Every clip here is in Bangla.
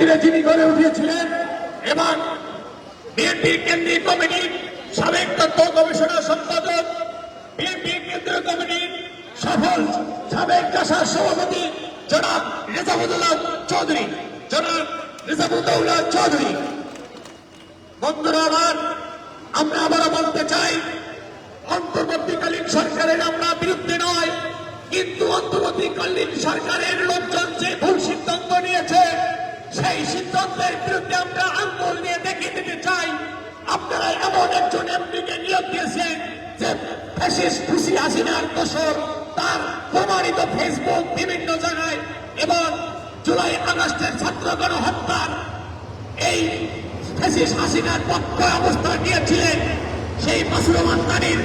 কেন্দ্রে যিনি গড়ে উঠিয়েছিলেন এবং বিএনপির কেন্দ্রীয় কমিটির সাবেক তথ্য গবেষণা সম্পাদক, বিএনপির কেন্দ্রীয় কমিটির সফল সাবেক চাষার সভাপতি জনাব রেজাবুদ্দৌলা চৌধুরী। জনাব রেজাবুদ্দৌলা চৌধুরী। বন্ধুরা আমার আমরা আবারও বলতে চাই, অন্তর্বর্তীকালীন সরকারের আমরা বিরুদ্ধে নয়, কিন্তু অন্তর্বর্তীকালীন সরকারের লোকজন সেই সিদ্ধান্তের বিরুদ্ধে আমরা আঙ্গুল নিয়ে দেখিয়ে দিতে চাই। আপনারা এমন একজন এমপিকে নিয়োগ দিয়েছেন যে ফ্যাসিস্ট খুশি হাসিনার দোষর। তার প্রমাণিত ফেসবুক বিভিন্ন জায়গায় এবং জুলাই আগস্টের ছাত্র গণহত্যার এই ফ্যাসিস্ট হাসিনার পক্ষে অবস্থান নিয়েছিলেন। সেই মাসুর রহমান তানির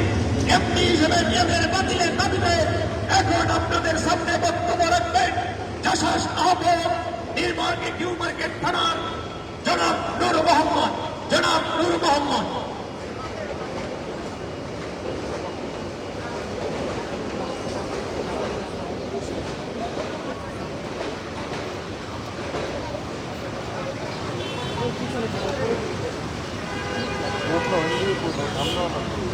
এমপি হিসেবে নিয়োগের বাতিলের দাবিতে এখন আপনাদের নির্মার্কেট নিউ মার্কেট থানার জনাব নুর মোহাম্মদ জনাব নুর মোহাম্মদ বিসমিল্লাহির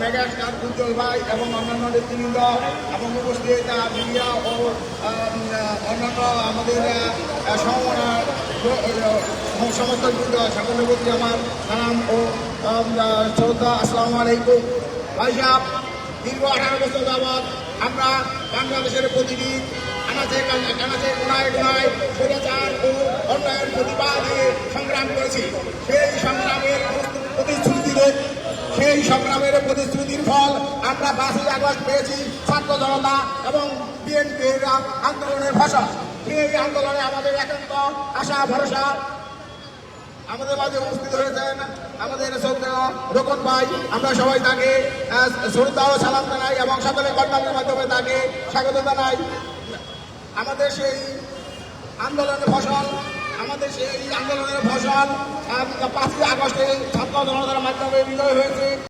মেগাস্টার উজ্জ্বল ভাই এবং অন্যান্য নেতৃবৃন্দ এবং উপস্থিত মিডিয়া ও অন্যান্য আমাদের সমস্ত সকলের প্রতি আমার সালাম ও শ্রদ্ধা, আসসালামু আলাইকুম। ভাই সাহেব, দীর্ঘ আঠারো বছর যাবৎ আমরা বাংলাদেশের প্রতিটি আনাচে কানাচে কোনায় কোনায় স্বৈরাচার ও অন্যায়ের প্রতিবাদে সংগ্রাম করেছি। সেই সংগ্রামের সেই সংগ্রামের প্রতিশ্রুতির ফল আমরা পাঁচই আগস্ট পেয়েছি, ছাত্র জনতা এবং বিএনপির আন্দোলনের ভাষা। এই আন্দোলনে আমাদের একান্ত আশা, ভরসা। আমাদের মাঝে উপস্থিত হয়েছেন আমাদের রোকন ভাই। আমরা সবাই তাকে শ্রদ্ধা ও সালাম জানাই এবং সকলে কন্যাদের মাধ্যমে তাকে স্বাগত জানাই। আমাদের সেই আন্দোলনের ফসল, আমাদের সেই আন্দোলনের ফসল পাঁচই আগস্টে ছাত্র জনতার মাধ্যমে বিজয় হয়েছে।